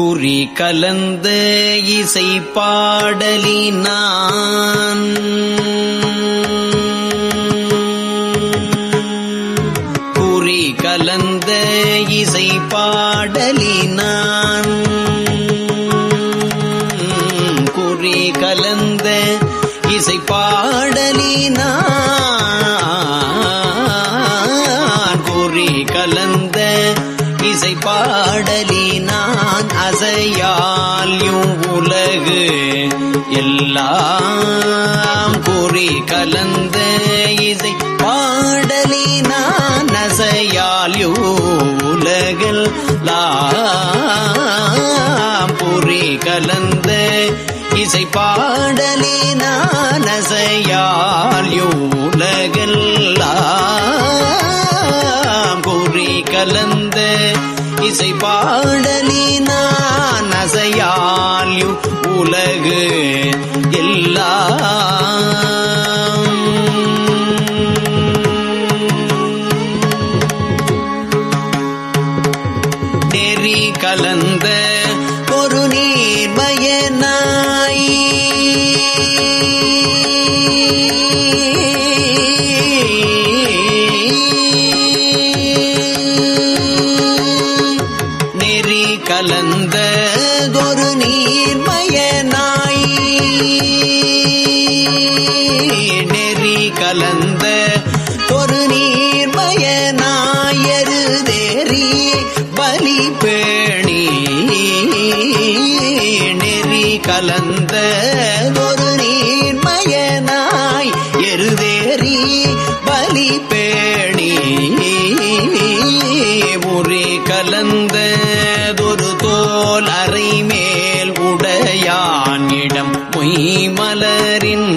குறி கலந்த இசை பாடலினான். குறி கலந்த இசை பாட எல்லாம் குறி கலந்த இசை பாடலினான் அசையால் உலகில் லாம். பொறி கலந்த இசை பாடலினான் அசையால் உலகெல்லாம் பொறி கலந்த இசை பாடலினான் உலகு எல்லாம். இடம் மொய்மலரின்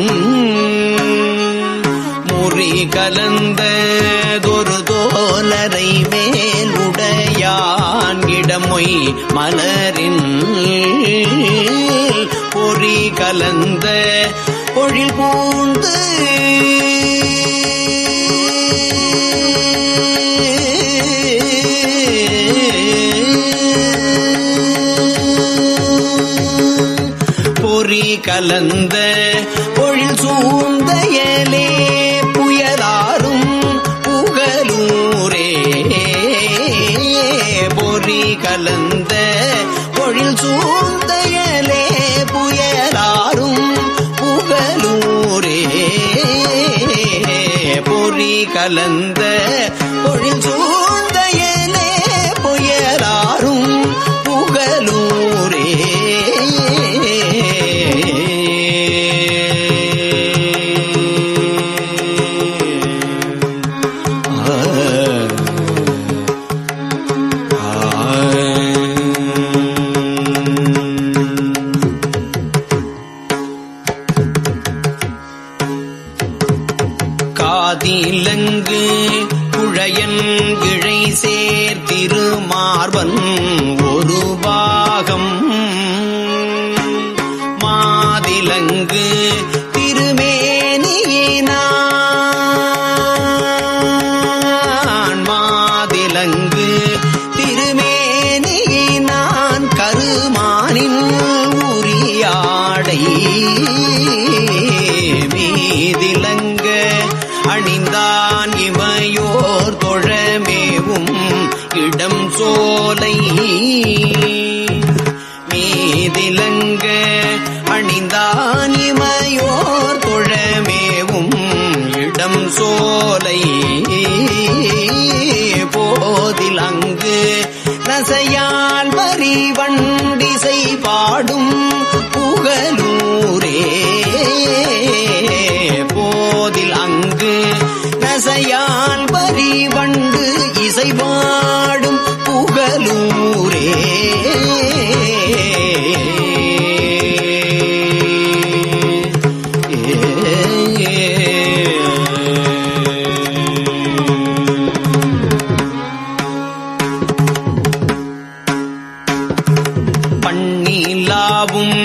முறி கலந்ததொரு தோலரை மேல் உடையான் இடமொய் மலரின் பொறி கலந்த பொழில் பூந்து கலந்த பொழில் சூழ்ந்த ஏலே புயலாரும் புகலூரே. பொறி கலந்த பொழில் சூழ்ந்த ஏலே புயலாரும் புகலூரே. பொறி கலந்த பொழில் சூழ் குழையன் இழை சேர் திருமார்பன் சோலை யாவும்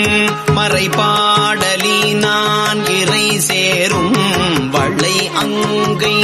மறைபாடலி நான் இறை சேரும் வள்ளை அங்கை.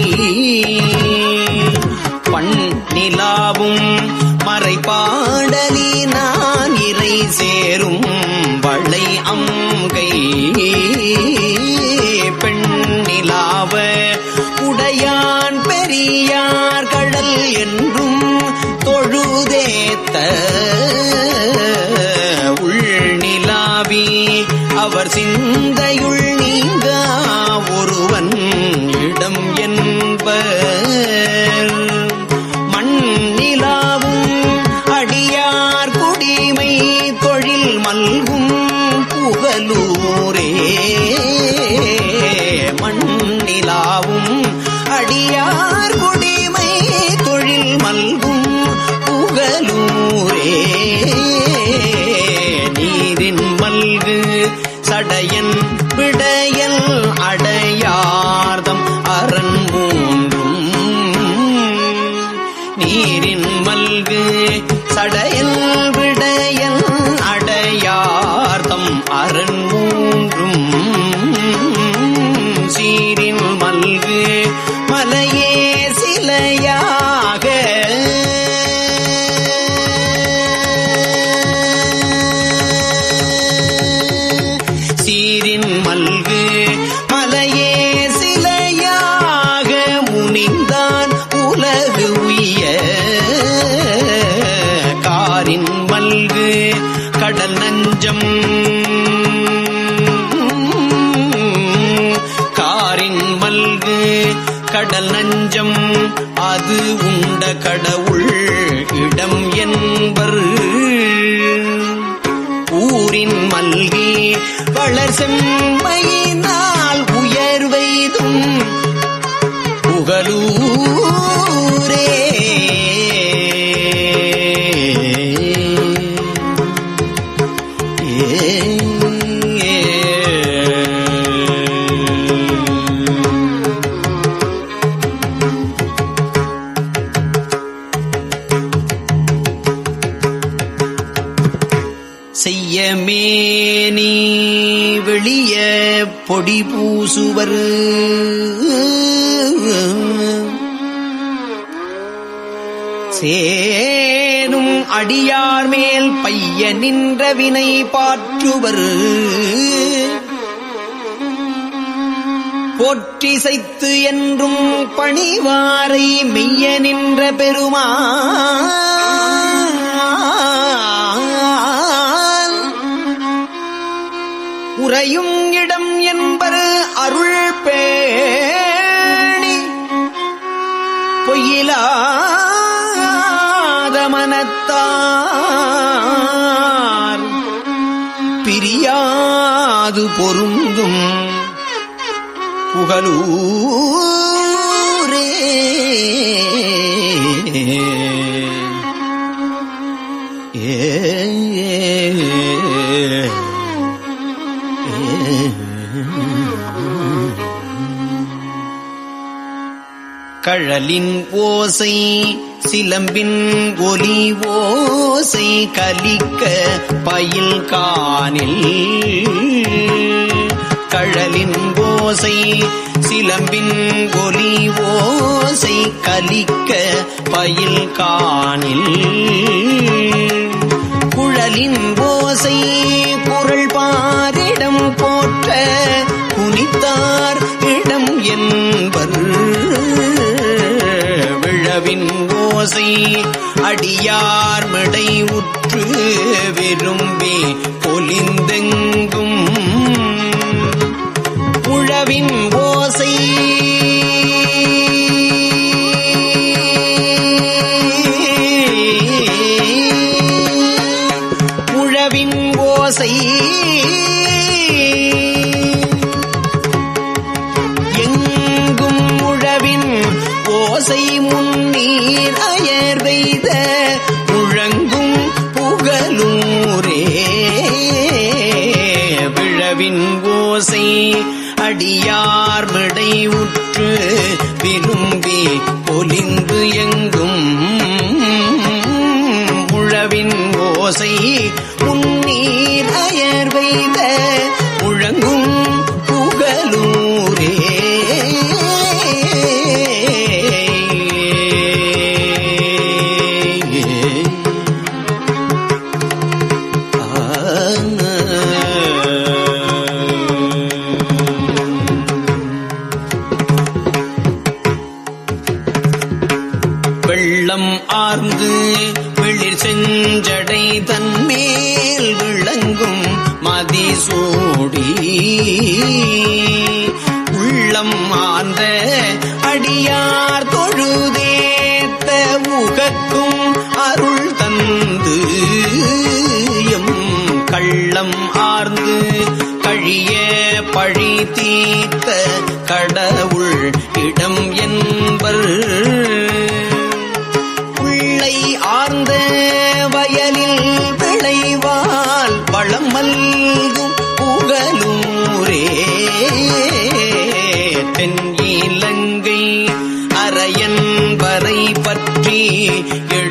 மண்ணிலாவும் அடியார் குடிமை தொழில் மல்கும் புகலூரே. நீரின் மல்கு சடையன் விடையல் அடையார்தம் அரண் மூன்றும். நீரின் மல்கு சடையல் கடல் நஞ்சம் அது உண்ட கடவுள் இடம் என்பர். ஊரின் மல்கி வளர் செம்மையினால் கொடி பூசுவர். சேனும் அடியார் மேல் பைய நின்ற வினை பாற்றுவர். போற்றிசைத்து என்றும் பணிவாரை மெய்ய நின்ற பெருமா உறையும் பிரியாது பொருந்தும். புகழூரே கழலின் ஓசை சிலம்பின் ஒலி ஓசை கலிக்க பயில் காணில். கழலின் ஓசை சிலம்பின் ஒலி ஓசை கலிக்க பயில் காணில். குழலின் ஓசை குரல் பாரிடம் போற்ற குனித்தார் இடம் என்பர். ஓசை அடியார் மடை உற்று விரும்பி பொலிந்தெங்கும். உழவின் பின் ஓசை அடியார் மிடை உற்று விரும்பி பொலிந்து எங்கும். உழவின் ஓசை உன்னீர் அயர் தன்மேல் விளங்கும் மதிசூடி. உள்ளம் ஆர்ந்த அடியார் தொழுதேத்த உகக்கும் அருள் தந்து எம் கள்ளம் ஆர்ந்து கழிய பழி தீர்த்த கடவுள் இடம் என்பர். உள்ளை ஆர்ந்த பற்றி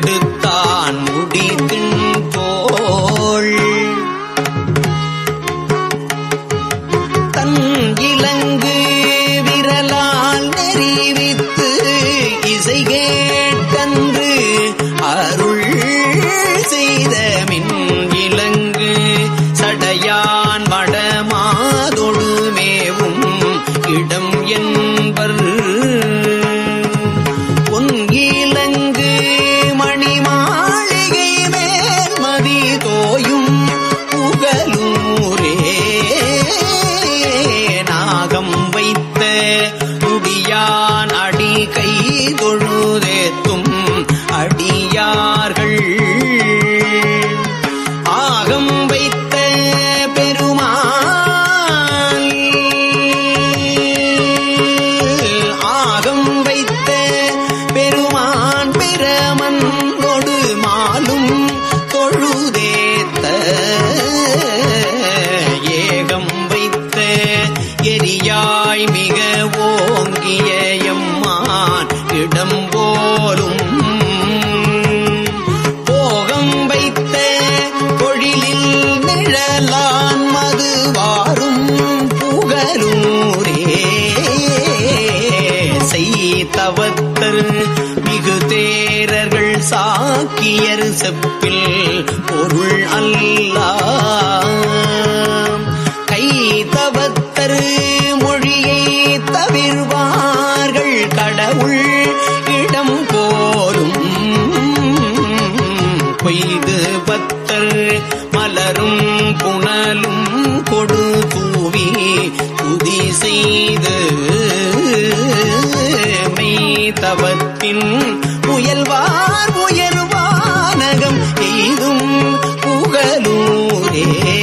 வைத்த அடி கை சாக்கியர் செப்பில் பொருள் அல்ல கை தவத்தரு மொழியை தவிர்வார்கள் கடவுள் இடம் போலும் பொய்து பத்தர் மலரும் புனலும் கொடு தூவி துதி செய்து. மெய்தவத்தின் முயல்வார் புகலூரே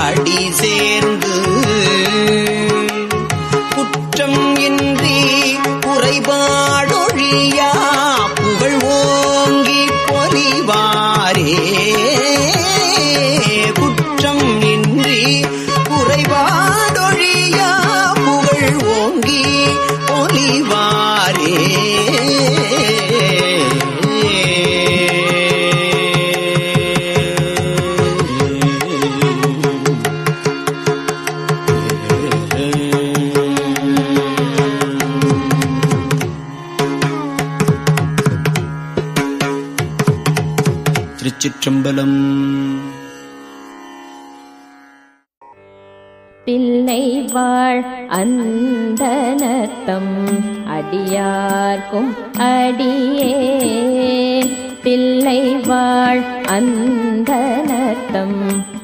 அடி சேர்ந்து திருச்சிற்றம்பலம். பிள்ளை வாழ் அந்தனத்தம் அடியார்க்கும் அடியே. பிள்ளை வாழ் அந்தனத்தம்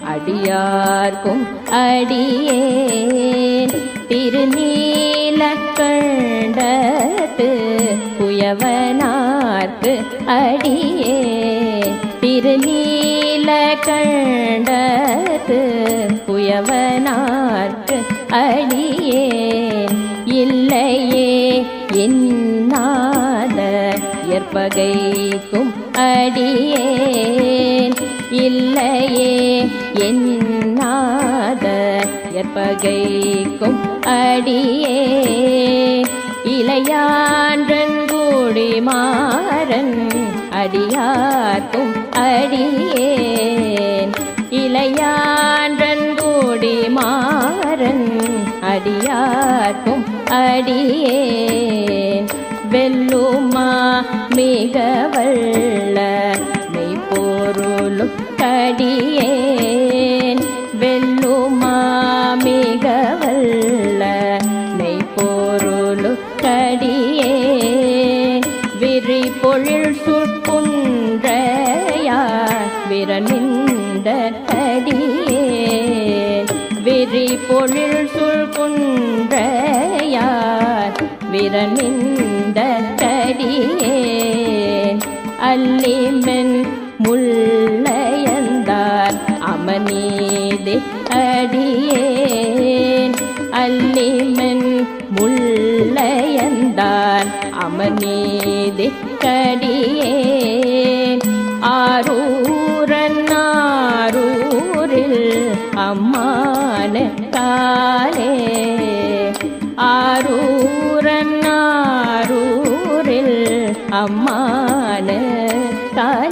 அடியார்க்கும் அடியே. திருநீலக்கண்டத்து புயவனார்க்கு அடியே. திருநீல திருநீலக்கண்டத்து புயவனார்க்கு அடியே. இல்லையே என்னாத ஏற்பகைக்கும் அடியேன். இல்லையே என்னாத ஏற்பகைக்கும் அடியே இளையான்றன் கூடி மாறன் அடியார்க்கும் அடியேன். இளையான்றன் கூடி மாறன் அடியார்க்கும் அடியேன். வெல்லுமா மிக வல்ல மெய்ப்பொருளும் கடியேன் வெல்லுமா மிக அம்மானத்தாலே ஆரூரன் ஆரூரில் அம்மான தாலே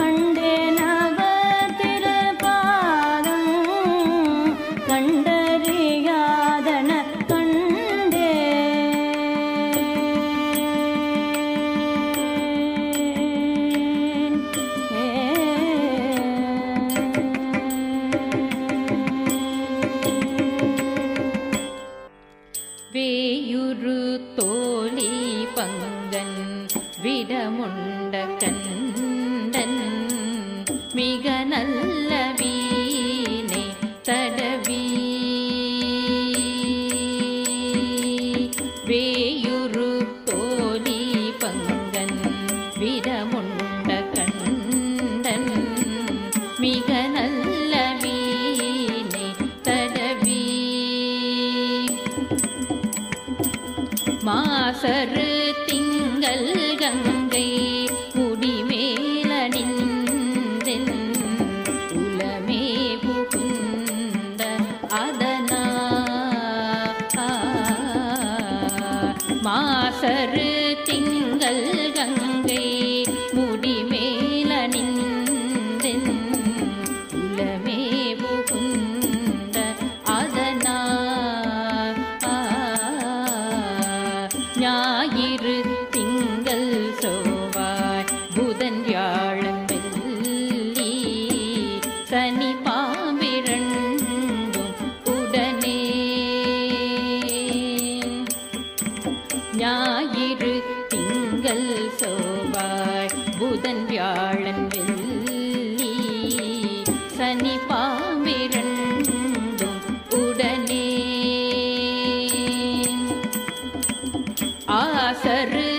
ஆசரு